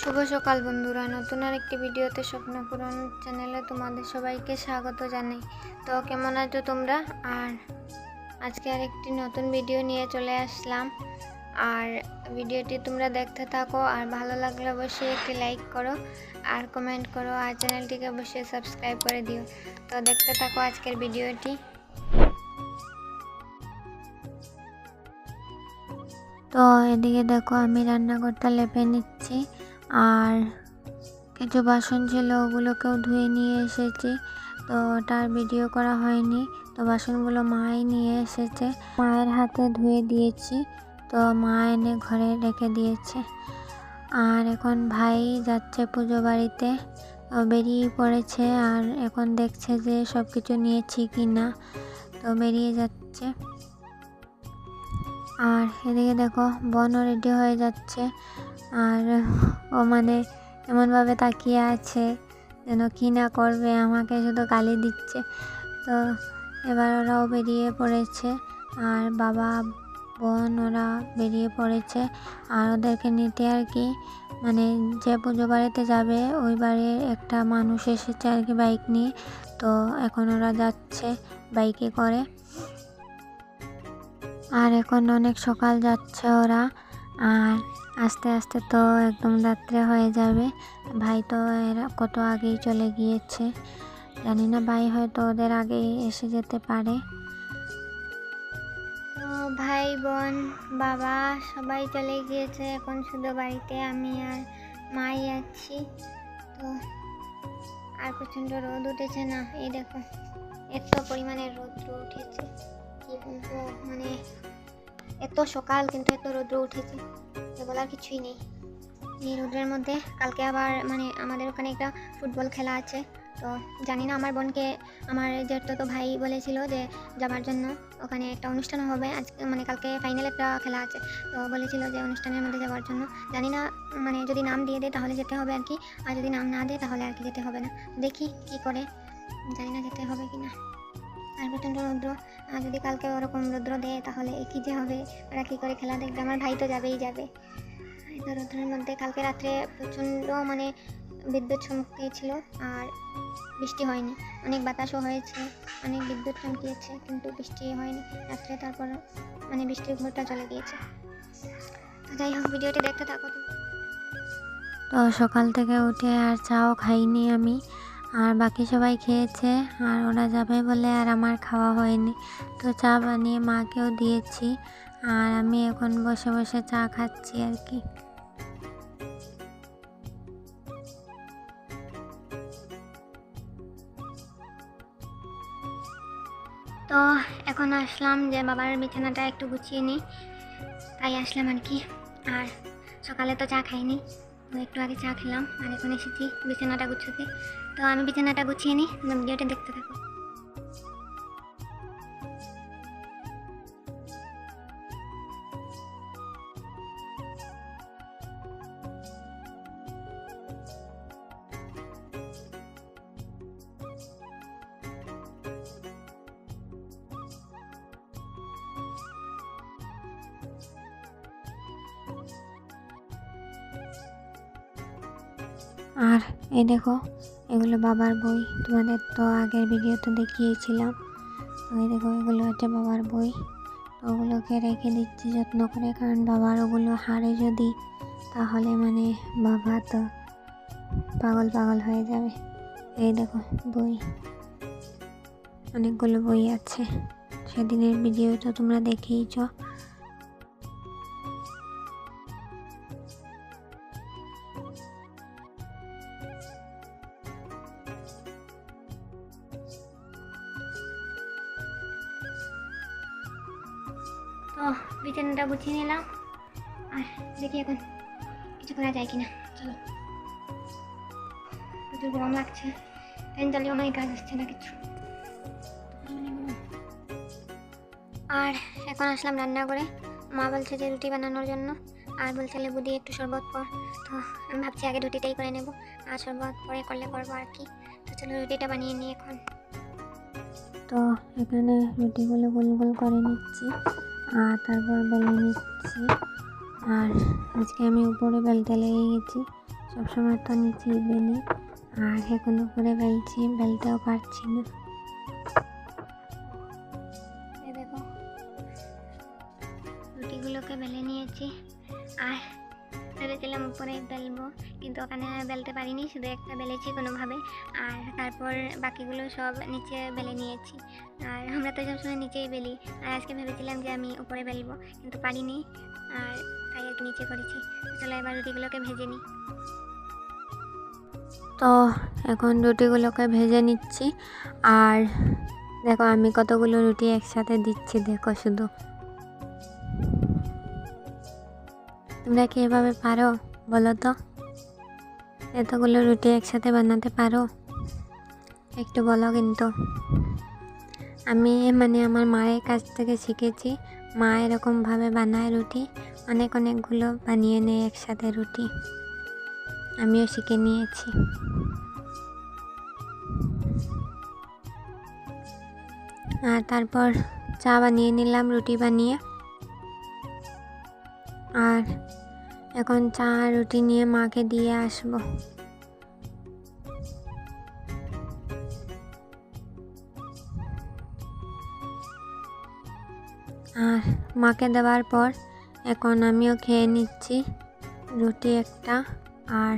শুভ সকাল বন্ধুরা। নতুন আর একটি ভিডিওতে স্বপ্ন পূরণ চ্যানেলে তোমাদের সবাইকে স্বাগত জানাই। তো কেমন আছো তোমরা? আর আজকে আর একটি নতুন ভিডিও নিয়ে চলে আসলাম। আর ভিডিওটি তোমরা দেখতে থাকো, আর ভালো লাগলে অবশ্যই একটি লাইক করো, আর কমেন্ট করো, আর চ্যানেলটিকে অবশ্যই সাবস্ক্রাইব করে দিও। তো দেখতে থাকো আজকের ভিডিওটি। তো এদিকে দেখো আমি রান্নাঘরটা লেপে নিচ্ছি। আর কিছু বাসন ছিল, ওগুলোকেও ধুয়ে নিয়ে এসেছি। তো ওটার ভিডিও করা হয়নি, তো বাসনগুলো মাই নিয়ে এসেছে। মায়ের হাতে ধুয়ে দিয়েছি, তো মা এনে ঘরে রেখে দিয়েছে। আর এখন ভাই যাচ্ছে পুজো বাড়িতে বেরিয়ে পড়েছে আর এখন দেখছে যে সব কিছু নিয়েছি কি না তো বেরিয়ে যাচ্ছে। আর এদিকে দেখো বনও রেডি হয়ে যাচ্ছে। আর ও মানে এমনভাবে তাকিয়ে আছে যেন কী না করবে, আমাকে শুধু গালি দিচ্ছে। তো এবার ওরাও বেরিয়ে পড়েছে, আর বাবা, বোন ওরা বেরিয়ে পড়েছে। আর ওদেরকে নিতে আর কি মানে যে পুজো বাড়িতে যাবে, ওই বাড়ির একটা মানুষ এসেছে আর কি বাইক নিয়ে। তো এখন ওরা যাচ্ছে বাইকে করে। আর এখন অনেক সকাল যাচ্ছে ওরা। আর আস্তে আস্তে তো একদম রাত্রে হয়ে যাবে। ভাই তো এরা কত আগেই চলে গিয়েছে। জানি না, ভাই হয়তো ওদের আগেই এসে যেতে পারে। তো ভাই, বোন, বাবা সবাই চলে গিয়েছে। এখন শুধু বাড়িতে আমি আর মাই আছি। তো আর প্রচণ্ড রোদ উঠেছে না? এই দেখো, এত পরিমাণে রৌদ্র উঠেছে। কি মানে এত সকাল কিন্তু এত রৌদ্র উঠেছে বলার কিছুই নেই। এই রোদ্রের মধ্যে কালকে আবার মানে আমাদের ওখানে একটা ফুটবল খেলা আছে, তো জানি না আমার বোনকে, আমার যেহেতু তো ভাই বলেছিল যে যাবার জন্য ওখানে একটা অনুষ্ঠান হবে, আজকে মানে কালকে ফাইনাল একটা খেলা আছে, তো বলেছিল যে অনুষ্ঠানের মধ্যে যাওয়ার জন্য। জানি না মানে যদি নাম দিয়ে দেয় তাহলে যেতে হবে আর কি, আর যদি নাম না দেয় তাহলে আর কি যেতে হবে না। দেখি কি করে, জানি না যেতে হবে কি না আর প্রচণ্ড রৌদ্র। আর যদি কালকে ওরকম রৌদ্র দেয়, তাহলে কী যে হবে? ওরা কী করে খেলা দেখবে? আমার ভাই তো যাবেই যাবে। রৌদ্রের মধ্যে কালকে রাত্রে প্রচণ্ড মানে বিদ্যুৎ চমকিয়েছিল আর বৃষ্টি হয়নি। অনেক বাতাসও হয়েছে, অনেক বিদ্যুৎ চমকিয়েছে, কিন্তু বৃষ্টি হয়নি। রাত্রে তারপর মানে বৃষ্টির ঘোরটা চলে গিয়েছে। তো যাই হোক, ভিডিওটি দেখতে থাকো। তো সকাল থেকে উঠে আর চাও খাইনি আমি। আর বাকি সবাই খেয়েছে, আর ওরা যাবে বলে আর আমার খাওয়া হয়নি। তো চা বানিয়ে মাকেও দিয়েছি, আর আমি এখন বসে বসে চা খাচ্ছি আর কি। তো এখন আসলাম যে বাবার বিছানাটা একটু গুছিয়ে নিই, তাই আসলাম আর কি। আর সকালে তো চা খাইনি। তো একটু আগে চা খেলাম, আর এখন এসেছি বিছানাটা গুছোতে। তো আমি বিছানাটা গুছিয়ে নিই ভিডিওটা দেখতে থাকো। আর এই দেখো, এগুলো বাবার বই। তোমাদের তো আগের ভিডিওতে দেখিয়েছিলাম। এই দেখো, এগুলো হচ্ছে বাবার বই। ওগুলোকে রেখে দিচ্ছি যত্ন করে, কারণ বাবার ওগুলো হারে যদি, তাহলে মানে বাবা তো পাগল পাগল হয়ে যাবে। এই দেখো, বই। অনেকগুলো বই আছে। সেদিনের ভিডিও তো তোমরা দেখেইছ। গরম লাগছে ফ্যান চালিয়েও নয় কাজ হচ্ছে না কিছু। আর এখন আসলাম রান্না করে। মা বলছে যে রুটি বানানোর জন্য। আর বলছে লেবু দিয়ে একটু শরবত কর। তো আমি ভাবছি আগে রুটিটাই করে নেব। আর শরবত পরে করলে করব আর কি। তো চলো রুটিটা বানিয়ে নিই এখন। তো এখানে রুটিগুলো গোল গোল করে নিচ্ছি। আর তারপর বেলে নিচ্ছি। আর আজকে আমি উপরে বেলতে লেগে গেছি। সবসময় তো নিচেই বেলি। আর এখন উপরে বেলছি বেলতেও পারছি না। দেখো, রুটিগুলোকে বেলে নিয়েছি। আর ভেবেছিলাম উপরে বেলবো, কিন্তু ওখানে বেলতে পারিনি, শুধু একটা বেলেছি কোনোভাবে। আর তারপর বাকিগুলো সব নিচে বেলে নিয়েছি। আর আমরা তো সবসময় নিচেই বেলি। আর আজকে ভেবেছিলাম যে আমি উপরে বেলবো, কিন্তু পারিনি। আর তাই আর নিচে করেছি। চলো এবার রুটিগুলোকে ভেজে নিই। তো এখন রুটিগুলোকে ভেজে নিচ্ছি। আর দেখো আমি কতগুলো রুটি একসাথে দিচ্ছি, দেখো শুধু। তোমরা কি এভাবে পারো বলো তো? এতগুলো রুটি একসাথে বানাতে পারো? একটু বলো কিন্তু। আমি মানে আমার মায়ের কাছ থেকে শিখেছি, মা এরকমভাবে বানায় রুটি, অনেক অনেকগুলো বানিয়ে নেয় একসাথে রুটি। আমিও শিখে নিয়েছি। আর তারপর চা বানিয়ে নিলাম, রুটি বানিয়ে। আর এখন চা, রুটি নিয়ে মাকে দিয়ে আসব। আর মাকে দেওয়ার পর এখন আমিও খেয়ে নিচ্ছি। রুটি একটা। আর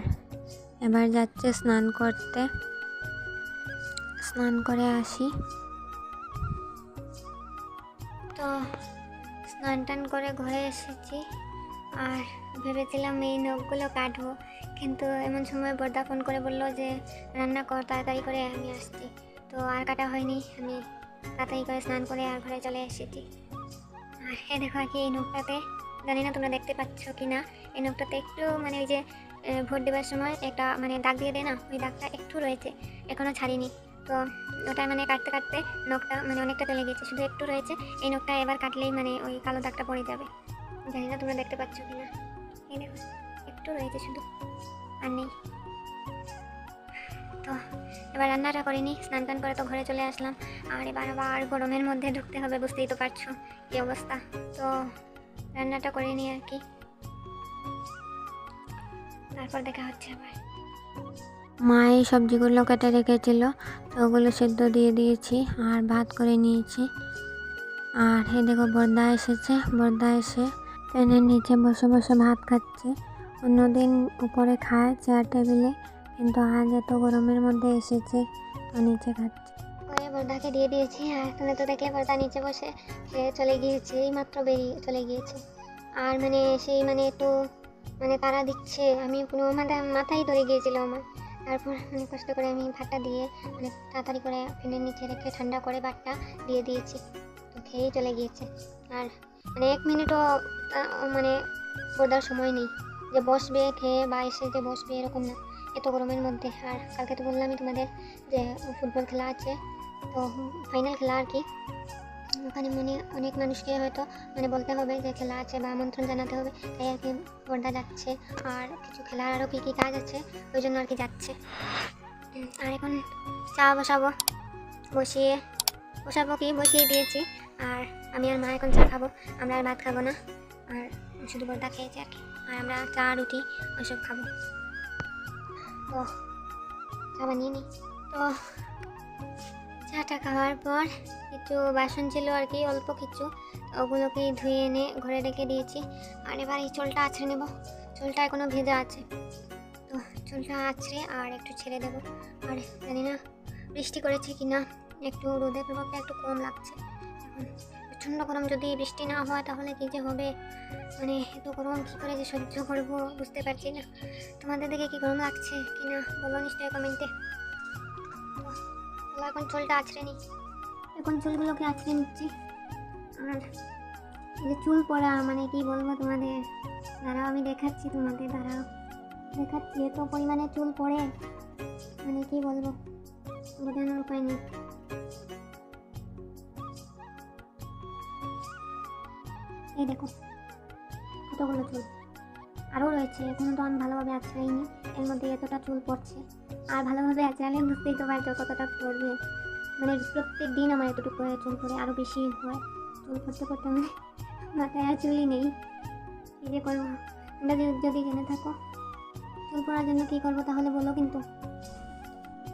এবার যাচ্ছে স্নান করতে। স্নান করে আসি। তো স্নান টান করে ঘরে এসেছি। আর ভেবেছিলাম এই নখগুলো কাটবো, কিন্তু এমন সময় বর্দা ফোন করে বলল যে, রান্না কর, তাড়াতাড়ি করে আমি আসছি। তো আর কাটা হয়নি, আমি তাড়াতাড়ি করে স্নান করে আর ঘরে চলে এসেছি। আর এ দেখো আর কি এই নখটাতে। জানি না তোমরা দেখতে পাচ্ছ কি না এই নখটাতে একটু মানে ওই যে ভোট দেওয়ার সময় একটা মানে দাগ দিয়ে দেয় না? ওই দাগটা একটু রয়েছে এখনও ছাড়িনি। তো ওটা মানে কাটতে কাটতে নখটা মানে অনেকটা চলে গেছে শুধু একটু রয়েছে, এই নখটা এবার কাটলেই মানে ওই কালো দাগটা পড়ে যাবে। জানি না তোমরা দেখতে পাচ্ছ কি না এই দেখো, একটু রয়েছে শুধু, আর নেই। তো এবার রান্নাটা করিনি স্নান টান করে তো ঘরে চলে আসলাম। আর এবার আবার গরমের মধ্যে ঢুকতে হবে, বুঝতেই তো পারছ কি অবস্থা। তো রান্নাটা করে নিই আর কি। তারপর দেখা হচ্ছে আবার। মা এই সবজিগুলো কেটে রেখেছিল তো ওগুলো সেদ্ধ দিয়ে দিয়েছি আর ভাত করে নিয়েছি। আর এই দেখো বর্দা এসেছে বর্দা এসে ফ্যানের নিচে বসে বসে ভাত খাচ্ছে। অন্যদিন উপরে খায় চেয়ার টেবিলে কিন্তু আজ এত গরমের মধ্যে এসেছে তো নিচে খাচ্ছে। পরে বর্দাকে দিয়ে দিয়েছি আর তুমি তো দেখলে বর্দা নিচে বসে খেয়ে চলে গিয়েছে এই মাত্র বেরিয়ে চলে গিয়েছে। আর মানে সেই মানে একটু মানে তারা দিচ্ছে, আমি কোনো মাথা, মাথায় ধরে গিয়েছিল আমার। তারপর মানে কষ্ট করে আমি ভাতটা দিয়ে মানে তাড়াতাড়ি করে ফ্যানের নিচে রেখে ঠান্ডা করে ভাতটা দিয়ে দিয়েছি। তো খেয়েই চলে গিয়েছে। আর মানে এক মিনিটও মানে বোধার সময় নেই। যে বসবে, খেয়ে বা এসে যে বসবে এরকম না, এত গরমের মধ্যে। আর কালকে তো বললামই তোমাদের যে ফুটবল খেলা আছে, তো ফাইনাল খেলা আর কি। ওখানে মনে অনেক মানুষকে হয়তো মানে বলতে হবে যে খেলা আছে বা আমন্ত্রণ জানাতে হবে, তাই আর কি পর্দা যাচ্ছে আর কিছু খেলার আরও কী কী কাজ আছে, ওই জন্য আর কি যাচ্ছে। আর এখন চা বসাবো, বসিয়ে, বসাবো কি? বসিয়ে দিয়েছি। আর আমি আর মা এখন চা খাব, আমরা আর ভাত খাব না, আর শুধু বর্দা খেয়েছি আর কি। আর আমরা চা, রুটি, ওইসব খাব। তো চা বানিয়ে নিই তো চাটা খাওয়ার পর কিছু বাসন ছিল আর কি, অল্প কিছু। ওগুলোকে ধুয়ে এনে ঘরে রেখে দিয়েছি। আর এবার এই চুলটা আছড়ে নেব। চুলটা এখনও ভেজা আছে। তো চুলটা আছড়ে আর একটু ছেড়ে দেবো। আর জানি না বৃষ্টি করেছে কি না, একটু রোদের প্রভাবটা একটু কম লাগছে। এখন প্রচণ্ড গরম, যদি বৃষ্টি না হয় তাহলে কী যে হবে? মানে এত গরম, কী করে যে সহ্য করব বুঝতে পারছি না। তোমাদের দিকে কি গরম লাগছে কি না, বলো নিশ্চয়ই কমেন্টে এখন চুলটা আছড়ে নিই এখন চুলগুলোকে আছড়ে নিচ্ছি। আর যে চুল পড়া মানে কি বলব তোমাদের? দাঁড়াও, আমি দেখাচ্ছি তোমাদের, দাঁড়াও। দেখাচ্ছি, এত পরিমাণে চুল পড়ে। মানে কি বলব? বোঝানোর উপায় নেই। এই দেখো, কতগুলো চুল। আরও রয়েছে এখনও তো আমি ভালোভাবে আছড়াইনি এর মধ্যে এতটা চুল পড়ছে। আর ভালোভাবে আছড়ালে বুঝতেই তো পারছ কতটা পড়বে। মানে প্রত্যেক দিন আমার এতটুকু করে চুল পড়ে আরও বেশি হয়। চুল পড়তে পড়তে আমার মাথায় আর চুলই নেই। কি যে করব। তোমরা যদি- জেনে থাকো, চুল পড়ার জন্য কী করব তাহলে বলো কিন্তু।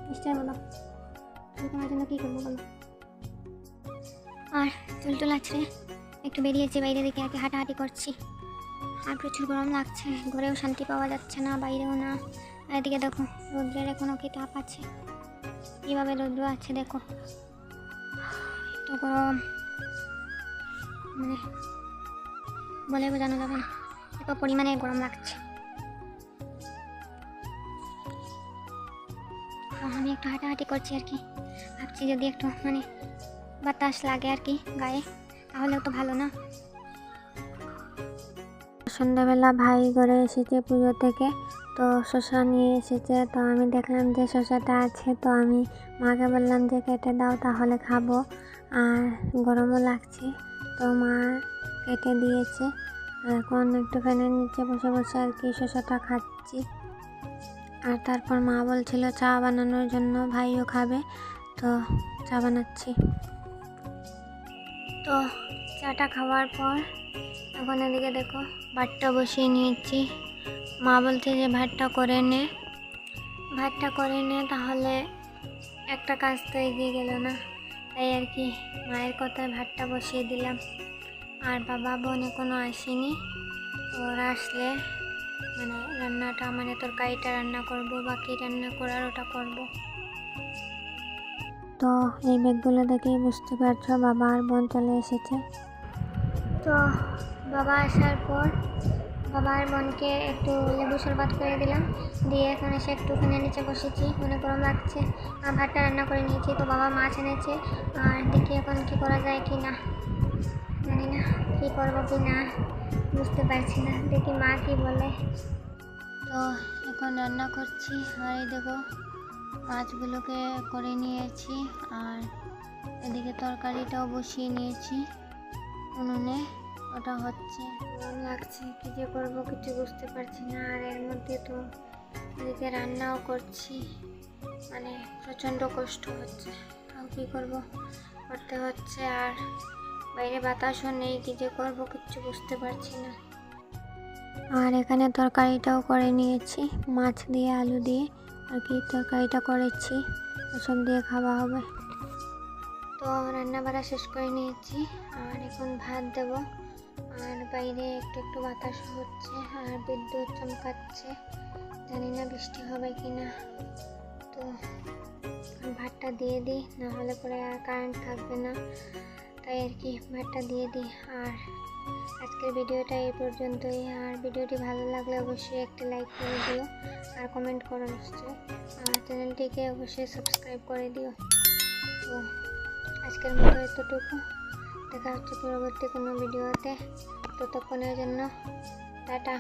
নিশ্চয় বলো। চুল পড়ার জন্য কী করব বলো। আর চুল টুল আছে একটু বেরিয়েছি, বাইরে দিকে আর কি হাঁটাহাঁটি করছি। আর প্রচুর গরম লাগছে। ঘরেও শান্তি পাওয়া যাচ্ছে না, বাইরেও না। এদিকে দেখো, রৌদ্রের এখনও কি তাপ আছে? কীভাবে রৌদ্র আছে দেখো। তো গরম। মানে বলে বোঝানো যাবে না। এত পরিমাণে গরম লাগছে। আমি একটু হাঁটাহাঁটি করছি আর কি। ভাবছি যদি একটু মানে বাতাস লাগে আর কি গায়ে, তাহলেও তো ভালো না। সন্ধ্যাবেলা ভাই ঘরে এসেছে পুজো থেকে। তো শশা নিয়ে এসেছে। তো আমি দেখলাম যে শশাটা আছে। তো আমি মাকে বললাম যে, কেটে দাও, তাহলে খাব। আর গরমও লাগছে। তো মা কেটে দিয়েছে। এখন একটু ফ্যানের নিচে বসে বসে আর কি শশাটা খাচ্ছি। আর তারপর মা বলছিল, চা বানানোর জন্য ভাইও খাবে। তো চা বানাচ্ছি। তো চাটা খাওয়ার পর এখন এদিকে দেখো ভাতটা বসিয়ে নিয়েছি। মা বলছে যে ভাতটা করে নে। ভাতটা করে নে তাহলে একটা কাজ তো এগিয়ে গেল না। তাই আর কি মায়ের কথায় ভাতটা বসিয়ে দিলাম। আর বাবা বোন কোনো আসেনি। ওরা আসলে মানে রান্নাটা মানে তোর তরকারিটা রান্না করব, বাকি রান্না করার ওটা করব। তো এই ব্যাগগুলো দেখেই বুঝতে পারছ বাবা আর বোন চলে এসেছে। তো বাবা আসার পর বাবার বোনকে একটু লেবু শরবত করে দিলাম। দিয়ে এখন এসে একটু ফ্যানের নিচে বসেছি, মনে গরম লাগছে। ভাতটা রান্না করে নিয়েছি, তো বাবা মাছ এনেছে। আর দেখি এখন কি করা যায় কি না। জানি না কী করব কি না, বুঝতে পারছি না। দেখি মা কি বলে। তো এখন রান্না করছি। আর এই দেখো, মাছগুলোকে করে নিয়েছি। আর এদিকে তরকারিটাও বসিয়ে নিয়েছি। উনুনে ওটা হচ্ছে। লাগছে? কী যে করব কিছু বুঝতে পারছি না। আর এর মধ্যে তো এদিকে রান্নাও করছি। মানে প্রচণ্ড কষ্ট হচ্ছে। তাও কী করব? করতে হচ্ছে। আর বাইরে বাতাসও নেই। কি যে করব কিচ্ছু বুঝতে পারছি না। আর এখানে তরকারিটাও করে নিয়েছি। মাছ দিয়ে, আলু দিয়ে। আর কি তরকারিটা করেছি। ওসব দিয়ে খাওয়া হবে। তো রান্না বাড়া শেষ করে নিয়েছি। আর এখন ভাত দেব। আর বাইরে একটু একটু বাতাস হচ্ছে আর বিদ্যুৎ চমকাচ্ছে। জানি না বৃষ্টি হবে কি না তো ভাতটা দিয়ে দিই, না হলে পরে আর কারেন্ট থাকবে না। তাই আর কি, ভাতটা দিয়ে দিই। আর আজকের ভিডিওটা এই পর্যন্তই। আর ভিডিওটি ভালো লাগলে অবশ্যই একটি লাইক করে দিও। আর কমেন্ট করো নিশ্চয়ই। আর চ্যানেলটিকে অবশ্যই সাবস্ক্রাইব করে দিও। তো আজকের মতো এতটুকু। দেখা হচ্ছে পরবর্তী কোনো ভিডিওতে। ততক্ষণের জন্য টাটা।